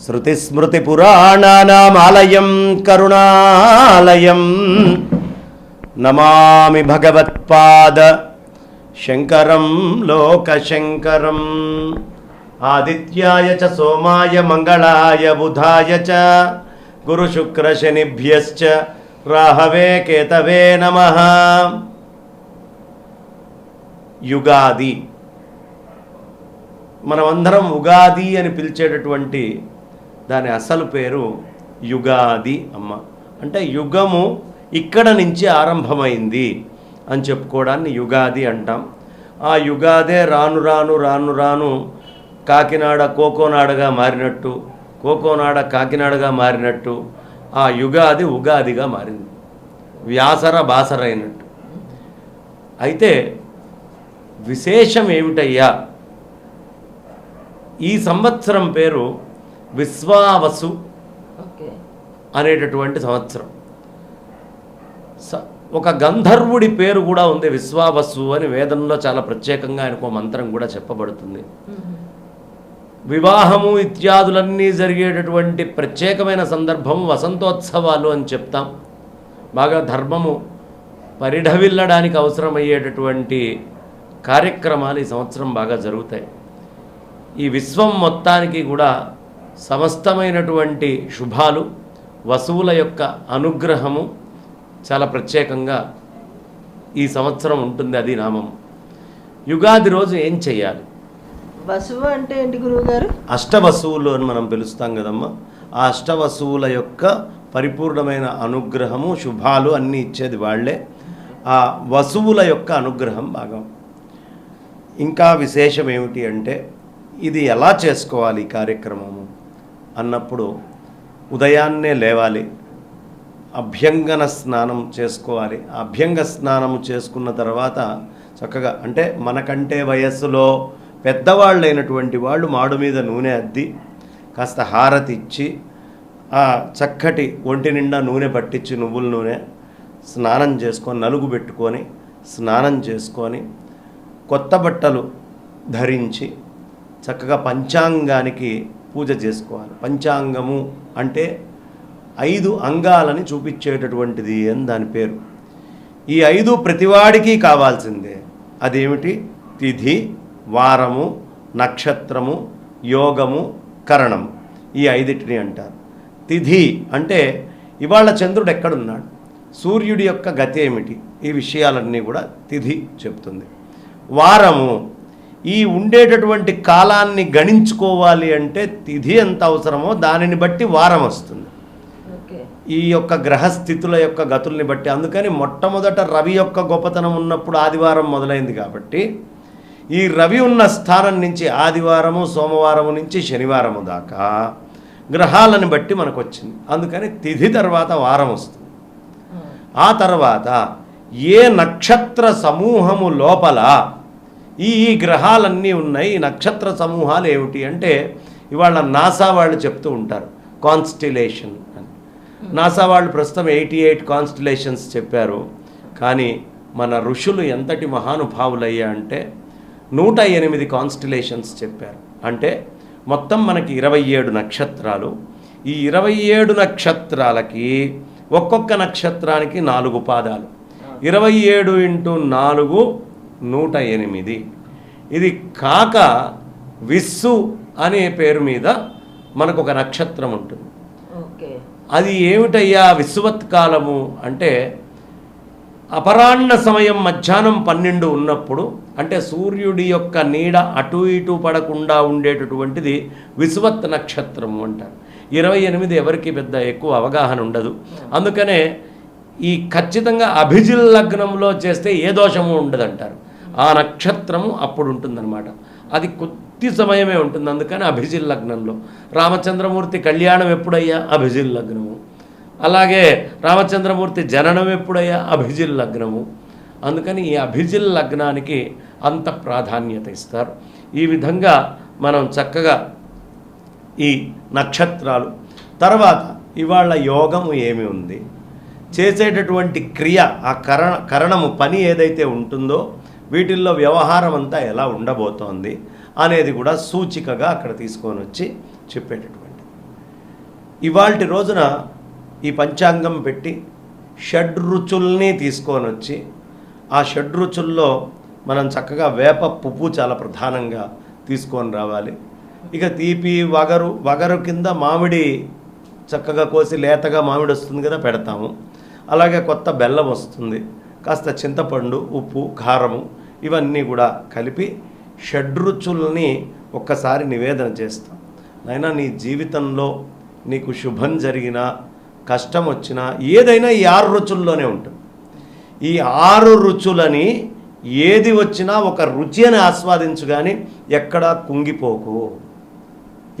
శృతిస్మృతిపురాణానామాలయం కరుణాలయం. నమామి భగవత్పాద శంకరం లోకశంకరం. ఆదిత్యాయ చ సోమాయ మంగళాయ బుధాయ చ గురుశుక్రశనిభ్యశ్చ రాహవే కేతవే నమ. యుగాది. మనమందరం ఉగాది అని పిలిచేటటువంటి దాని అసలు పేరు యుగాది అమ్మ. అంటే యుగము ఇక్కడ నుంచి ఆరంభమైంది అని చెప్పుకోవడాన్ని యుగాది అంటాం. ఆ యుగాదే రాను రాను రాను రాను కాకినాడ కోకోనాడగా మారినట్టు కోకోనాడ కాకినాడగా మారినట్టు ఆ యుగాది ఉగాదిగా మారింది. వ్యాసర బాసర అయినట్టు. అయితే విశేషం ఏమిటయ్యా? ఈ సంవత్సరం పేరు విశ్వావసు అనేటటువంటి సంవత్సరం. ఒక గంధర్వుడి పేరు కూడా ఉంది విశ్వావసు అని వేదంలో చాలా ప్రత్యేకంగా ఆయనకు మంత్రం కూడా చెప్పబడుతుంది. వివాహము ఇత్యాదులన్నీ జరిగేటటువంటి ప్రత్యేకమైన సందర్భం వసంతోత్సవాలు అని చెప్తాం. బాగా ధర్మము పరిఢవిల్లడానికి అవసరమయ్యేటటువంటి కార్యక్రమాలు ఈ సంవత్సరం బాగా జరుగుతాయి. ఈ విశ్వం మొత్తానికి కూడా సమస్తమైనటువంటి శుభాలు వసువుల యొక్క అనుగ్రహము చాలా ప్రత్యేకంగా ఈ సంవత్సరం ఉంటుంది అది నామం. యుగాది రోజు ఏం చెయ్యాలి? వసువు అంటే ఏంటి గురువు గారు అష్టవసువులు అని మనం పిలుస్తాం కదమ్మా. ఆ అష్టవసువుల యొక్క పరిపూర్ణమైన అనుగ్రహము శుభాలు అన్నీ ఇచ్చేది వాళ్ళే. ఆ వసువుల యొక్క అనుగ్రహం బాగా ఇంకా విశేషం ఏమిటి అంటే ఇది ఎలా చేసుకోవాలి ఈ కార్యక్రమము? అన్నప్పుడు ఉదయాన్నే లేవాలి. అభ్యంగన స్నానం చేసుకోవాలి. అభ్యంగ స్నానం చేసుకున్న తర్వాత చక్కగా అంటే మనకంటే వయస్సులో పెద్దవాళ్ళైనటువంటి వాళ్ళు మాడు మీద నూనె అద్ది కాస్త హారతి ఇచ్చి ఆ చక్కటి ఒంటి నిండా నూనె పట్టించి నువ్వుల నూనె స్నానం చేసుకొని నలుగు పెట్టుకొని స్నానం చేసుకొని కొత్త బట్టలు ధరించి చక్కగా పంచాంగానికి పూజ చేసుకోవాలి. పంచాంగము అంటే ఐదు అంగాలని చూపించేటటువంటిది అని దాని పేరు. ఈ ఐదు ప్రతివాడికి కావాల్సిందే. అదేమిటి? తిథి వారము నక్షత్రము యోగము కరణం. ఈ ఐదిటిని అంటారు. తిథి అంటే ఇవాళ చంద్రుడు ఎక్కడున్నాడు? సూర్యుడి యొక్క గతి ఏమిటి? ఈ విషయాలన్నీ కూడా తిథి చెప్తుంది. వారము ఈ ఉండేటటువంటి కాలాన్ని గణించుకోవాలి అంటే తిథి ఎంత అవసరమో దానిని బట్టి వారం వస్తుంది. ఈ యొక్క గ్రహస్థితుల యొక్క గతుల్ని బట్టి. అందుకని మొట్టమొదట రవి యొక్క గొప్పతనం ఉన్నప్పుడు ఆదివారం మొదలైంది కాబట్టి ఈ రవి ఉన్న స్థానం నుంచి ఆదివారము సోమవారము నుంచి శనివారము దాకా గ్రహాలను బట్టి మనకు వచ్చింది అందుకని తిథి తర్వాత వారం వస్తుంది. ఆ తర్వాత ఏ నక్షత్ర సమూహము లోపల ఈ ఈ గ్రహాలన్నీ ఉన్నాయి ఈ నక్షత్ర సమూహాలు ఏమిటి అంటే ఇవాళ నాసా వాళ్ళు చెప్తూ ఉంటారు కాన్స్టిలేషన్ అని. నాసా వాళ్ళు ప్రస్తుతం ఎయిటీ ఎయిట్ కాన్స్టిలేషన్స్ చెప్పారు కానీ మన ఋషులు ఎంతటి మహానుభావులయ్యా అంటే నూట ఎనిమిది కాన్స్టిలేషన్స్ చెప్పారు. అంటే మొత్తం మనకి ఇరవై ఏడు నక్షత్రాలు. ఈ ఇరవై ఏడు నక్షత్రాలకి ఒక్కొక్క నక్షత్రానికి నాలుగు పాదాలు. ఇరవై ఏడు ఇంటూ నాలుగు నూట ఎనిమిది ఇది కాక విస్సు అనే పేరు మీద మనకు ఒక నక్షత్రం ఉంటుంది అది ఏమిటయ్యా విశ్వత్కాలము అంటే అపరాహ్న సమయం మధ్యాహ్నం పన్నెండు ఉన్నప్పుడు అంటే సూర్యుడి యొక్క నీడ అటు ఇటు పడకుండా ఉండేటటువంటిది విశ్వత్ నక్షత్రము అంటారు. ఇరవై ఎనిమిది ఎవరికి పెద్ద ఎక్కువ అవగాహన ఉండదు. అందుకనే ఈ ఖచ్చితంగా అభిజిల్ లగ్నంలో చేస్తే ఏ దోషము ఉండదంటారు. ఆ నక్షత్రము అప్పుడు ఉంటుందన్నమాట అది కొద్ది సమయమే ఉంటుంది అందుకని అభిజిల్ లగ్నంలో. రామచంద్రమూర్తి కళ్యాణం ఎప్పుడయ్యా? అభిజిల్ లగ్నము. అలాగే రామచంద్రమూర్తి జననం ఎప్పుడయ్యా? అభిజిల్ లగ్నము. అందుకని ఈ అభిజిల్ లగ్నానికి అంత ప్రాధాన్యత ఇస్తారు. ఈ విధంగా మనం చక్కగా ఈ నక్షత్రాలు. తర్వాత ఇవాళ యోగము ఏమి ఉంది? చేసేటటువంటి క్రియ ఆ కరణ కరణము పని ఏదైతే ఉంటుందో వీటిల్లో వ్యవహారం అంతా ఎలా ఉండబోతోంది అనేది కూడా సూచికగా అక్కడ తీసుకొని వచ్చి చెప్పేటటువంటి. ఇవాళ రోజున ఈ పంచాంగం పెట్టి షడ్రుచుల్ని తీసుకొని వచ్చి ఆ షడ్రుచుల్లో మనం చక్కగా వేప పువ్వు చాలా ప్రధానంగా తీసుకొని రావాలి. ఇక తీపి వగరు వగరు కింద మామిడి చక్కగా కోసి లేతగా మామిడి వస్తుంది కదా పెడతాము. అలాగే కొత్త బెల్లం వస్తుంది. కాస్త చింతపండు ఉప్పు కారము ఇవన్నీ కూడా కలిపి షడ్రుచుల్ని ఒక్కసారి నివేదన చేస్తాం. అయినా నీ జీవితంలో నీకు శుభం జరిగినా కష్టం వచ్చినా ఏదైనా ఈ ఆరు రుచుల్లోనే ఉంటుంది. ఈ ఆరు రుచులని ఏది వచ్చినా ఒక రుచి అని ఆస్వాదించు కానీ ఎక్కడా కుంగిపోకు.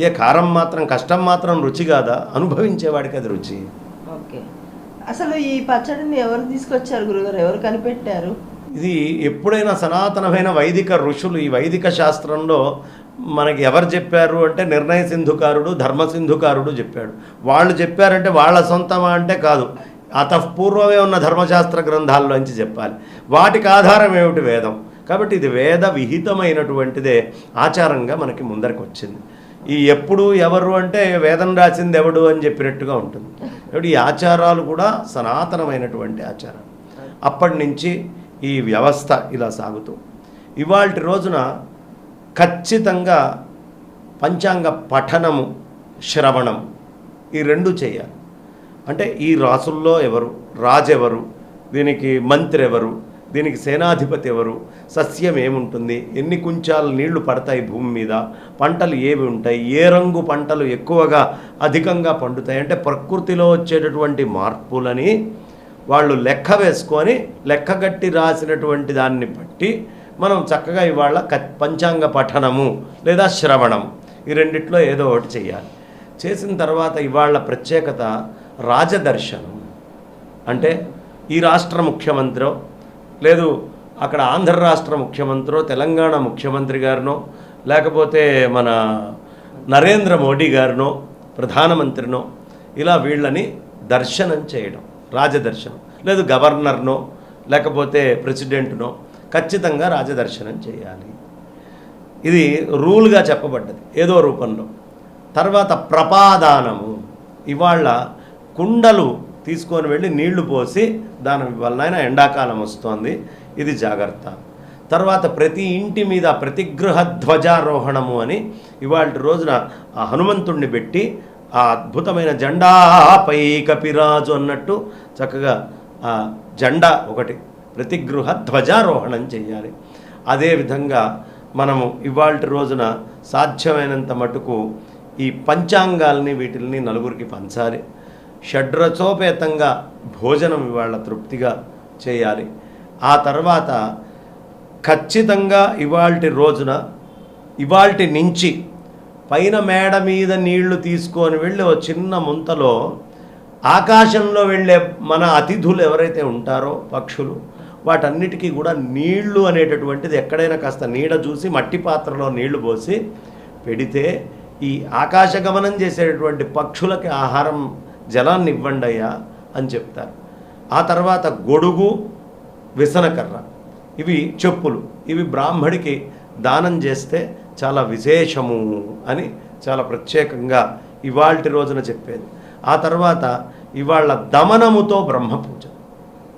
ఏ కారం మాత్రం కష్టం మాత్రం రుచి కాదా? అనుభవించేవాడికి అది రుచి. ఓకే. అసలు ఈ పచ్చడిని ఎవరు తీసుకొచ్చారు గురుగారు? ఎవరు కనిపెట్టారు? ఇది ఎప్పుడైనా సనాతనమైన వైదిక ఋషులు ఈ వైదిక శాస్త్రంలో మనకి ఎవరు చెప్పారు అంటే నిర్ణయ సింధుకారుడు ధర్మసింధుకారుడు చెప్పాడు. వాళ్ళు చెప్పారంటే వాళ్ళ సొంతమా అంటే కాదు. అతఃపూర్వమే ఉన్న ధర్మశాస్త్ర గ్రంథాల్లోంచి చెప్పాలి. వాటికి ఆధారం ఏమిటి వేదం? కాబట్టి ఇది వేద విహితమైనటువంటిదే ఆచారంగా మనకి ముందరికి వచ్చింది. ఈ ఎప్పుడు ఎవరు అంటే వేదం రాసింది ఎవడు అని చెప్పినట్టుగా ఉంటుంది. కాబట్టి ఈ ఆచారాలు కూడా సనాతనమైనటువంటి ఆచారం అప్పటి నుంచి ఈ వ్యవస్థ ఇలా సాగుతూ. ఇవాళ రోజున ఖచ్చితంగా పంచాంగ పఠనము శ్రవణం ఈ రెండు చేయాలి. అంటే ఈ రాసుల్లో ఎవరు? రాజెవరు? దీనికి మంత్రి ఎవరు దీనికి సేనాధిపతి ఎవరు? సస్యం ఏముంటుంది? ఎన్ని కుంచాలు నీళ్ళు పడతాయి భూమి మీద? పంటలు ఏవి ఉంటాయి? ఏ రంగు పంటలు ఎక్కువగా అధికంగా పండుతాయి? అంటే ప్రకృతిలో వచ్చేటటువంటి మార్పులని వాళ్ళు లెక్క వేసుకొని లెక్కగట్టి రాసినటువంటి దాన్ని బట్టి మనం చక్కగా ఇవాళ పంచాంగ పఠనము లేదా శ్రవణం ఈ రెండిట్లో ఏదో ఒకటి చేయాలి. చేసిన తర్వాత ఇవాళ ప్రత్యేకత రాజదర్శనం. అంటే ఈ రాష్ట్ర ముఖ్యమంత్రో లేదు అక్కడ ఆంధ్ర రాష్ట్ర ముఖ్యమంత్రో తెలంగాణ ముఖ్యమంత్రి గారినో లేకపోతే మన నరేంద్ర మోడీ గారినో ప్రధానమంత్రినో ఇలా వీళ్ళని దర్శనం చేయడం. రాజదర్శనం. లేదు గవర్నర్నో లేకపోతే ప్రెసిడెంట్నో ఖచ్చితంగా రాజదర్శనం చేయాలి. ఇది రూల్గా చెప్పబడ్డది ఏదో రూపంలో. తర్వాత ప్రపాదానము. ఇవాళ కుండలు తీసుకొని వెళ్ళి నీళ్ళు పోసి దాని వలన ఎండాకాలం వస్తోంది ఇది జాగ్రత్త. తర్వాత ప్రతి ఇంటి మీద ప్రతిగ్రహ ధ్వజారోహణము అని ఇవాళ రోజున ఆ హనుమంతుణ్ణి పెట్టి ఆ అద్భుతమైన జెండాపై కపిరాజు అన్నట్టు చక్కగా ఆ జెండా ఒకటి ప్రతిగృహ ధ్వజారోహణం చేయాలి అదేవిధంగా మనము ఇవాళ రోజున సాధ్యమైనంత మటుకు ఈ పంచాంగాల్ని వీటిల్ని నలుగురికి పంచాలి. షడ్రచోపేతంగా భోజనం ఇవాళ తృప్తిగా చేయాలి. ఆ తర్వాత ఖచ్చితంగా ఇవాల్టి రోజున ఇవాల్టి నుంచి పైన మేడ మీద నీళ్ళు తీసుకొని వెళ్ళి ఓ చిన్న ముంతలో ఆకాశంలో వెళ్ళే మన అతిథులు ఎవరైతే ఉంటారో పక్షులు వాటన్నిటికీ కూడా నీళ్ళు అనేటటువంటిది ఎక్కడైనా కాస్త నీడ చూసి మట్టి పాత్రలో నీళ్ళు పోసి పెడితే ఈ ఆకాశ గమనం చేసేటటువంటి పక్షులకి ఆహారం జలాన్ని ఇవ్వండి అయ్యా అని చెప్తారు. ఆ తర్వాత గొడుగు విసనకర్ర. ఇవి చెప్పులు. ఇవి బ్రాహ్మడికి దానం చేస్తే చాలా విశేషము అని చాలా ప్రత్యేకంగా ఇవాల్టి రోజున చెప్పేది. ఆ తర్వాత ఇవాళ దమనముతో బ్రహ్మ పూజ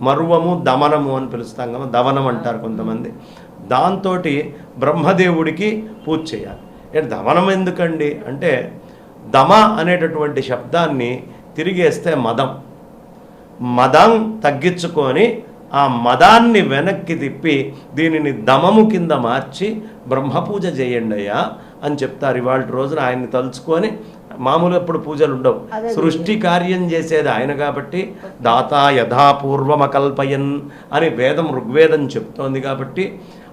మరువము దమనము అని పిలుస్తాం కదా దమనం అంటారు కొంతమంది. దాంతో బ్రహ్మదేవుడికి పూజ చేయాలి. అంటే దమనం ఎందుకండి? అంటే దమ అనేటటువంటి శబ్దాన్ని తిరిగేస్తే మదం. మదం తగ్గించుకొని ఆ మదాన్ని వెనక్కి తిప్పి దీనిని దమము కింద మార్చి బ్రహ్మపూజ చేయండి అయ్యా అని చెప్తారు. ఇవాళ రోజున ఆయన్ని తలుచుకొని మామూలు ఎప్పుడు పూజలు ఉండవు. సృష్టి కార్యం చేసేది ఆయన కాబట్టి దాత యథాపూర్వమకల్పయన్ అని వేదం ఋగ్వేదం చెప్తోంది కాబట్టి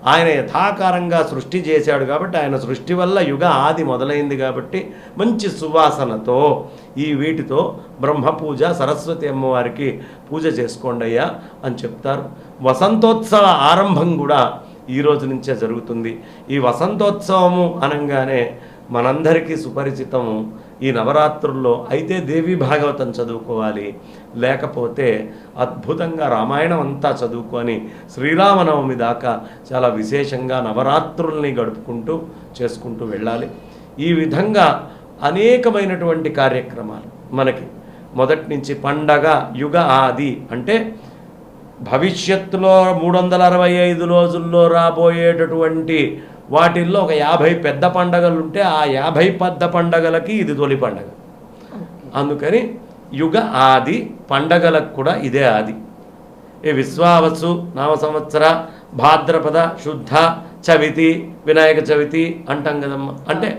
ఆయన యథాకారంగా సృష్టి చేశాడు కాబట్టి ఆయన సృష్టి వల్ల యుగ ఆది మొదలైంది కాబట్టి మంచి సువాసనతో ఈ వీటితో బ్రహ్మ పూజ సరస్వతి అమ్మవారికి పూజ చేసుకోండి అయ్యా అని చెప్తారు. వసంతోత్సవ ఆరంభం కూడా ఈ రోజు నుంచే జరుగుతుంది. ఈ వసంతోత్సవము అనగానే మనందరికీ సుపరిచితము ఈ నవరాత్రుల్లో అయితే దేవి భాగవతం చదువుకోవాలి. లేకపోతే అద్భుతంగా రామాయణం అంతా చదువుకొని శ్రీరామనవమి దాకా చాలా విశేషంగా నవరాత్రుల్ని గడుపుకుంటూ చేసుకుంటూ వెళ్ళాలి. ఈ విధంగా అనేకమైనటువంటి కార్యక్రమాలు మనకి మొదటి నుంచి పండగ యుగ ఆది అంటే భవిష్యత్తులో మూడు వందల అరవై ఐదు రోజుల్లో రాబోయేటటువంటి వాటిల్లో ఒక యాభై పెద్ద పండగలు ఉంటే ఆ యాభై పెద్ద పండగలకి ఇది తొలి పండగ. అందుకని యుగ ఆది పండగలకు కూడా ఇదే ఆది. ఈ విశ్వావసు నామ సంవత్సర భాద్రపద శుద్ధ చవితి వినాయక చవితి అంటాం కదమ్మా. అంటే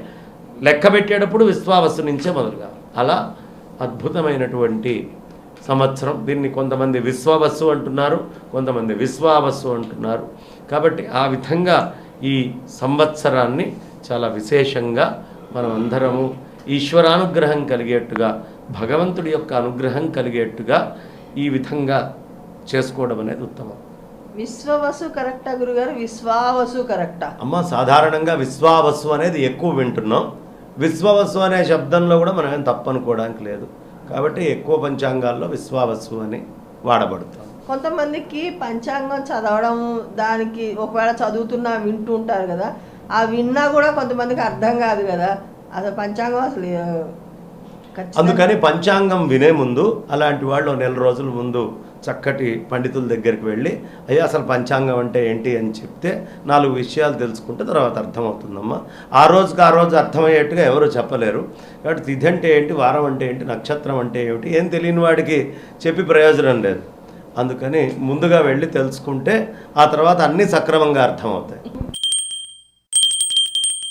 లెక్క పెట్టేటప్పుడు విశ్వావసు నుంచే మొదలుగా అలా అద్భుతమైనటువంటి సంవత్సరం. దీన్ని కొంతమంది విశ్వవస్సు అంటున్నారు కొంతమంది విశ్వావస్సు అంటున్నారు. కాబట్టి ఆ విధంగా ఈ సంవత్సరాన్ని చాలా విశేషంగా మనం అందరము ఈశ్వరానుగ్రహం కలిగేట్టుగా భగవంతుడి యొక్క అనుగ్రహం కలిగేట్టుగా ఈ విధంగా చేసుకోవడం అనేది ఉత్తమం. విశ్వవసు కరెక్టా గురుగారు? విశ్వావసు కరెక్టా? అమ్మ సాధారణంగా విశ్వావస్సు అనేది ఎక్కువ వింటున్నాం. విశ్వవస్సు అనే శబ్దంలో కూడా మనం ఏం తప్పనుకోవడానికి లేదు. కాబట్టి ఎక్కువ పంచాంగాల్లో విశ్వావస్సు అని వాడబడుతుంది. కొంతమందికి పంచాంగం చదవడం దానికి ఒకవేళ చదువుతున్నా వింటూ ఉంటారు కదా ఆ విన్నా కూడా కొంతమందికి అర్థం కాదు కదా. అసలు పంచాంగం అసలు అందుకని పంచాంగం వినే ముందు అలాంటి వాళ్ళు నెల రోజుల ముందు చక్కటి పండితుల దగ్గరికి వెళ్ళి అయ్యా అసలు పంచాంగం అంటే ఏంటి? అని చెప్తే నాలుగు విషయాలు తెలుసుకుంటే తర్వాత అర్థమవుతుందమ్మా. ఆ రోజుకి ఆ రోజు అర్థమయ్యేట్టుగా ఎవరు చెప్పలేరు. కాబట్టి తిథి అంటే ఏంటి? వారం అంటే ఏంటి? నక్షత్రం అంటే ఏమిటి? ఏం తెలియని వాడికి చెప్పి ప్రయోజనం లేదు. అందుకని ముందుగా వెళ్ళి తెలుసుకుంటే ఆ తర్వాత అన్నీ సక్రమంగా అర్థమవుతాయి.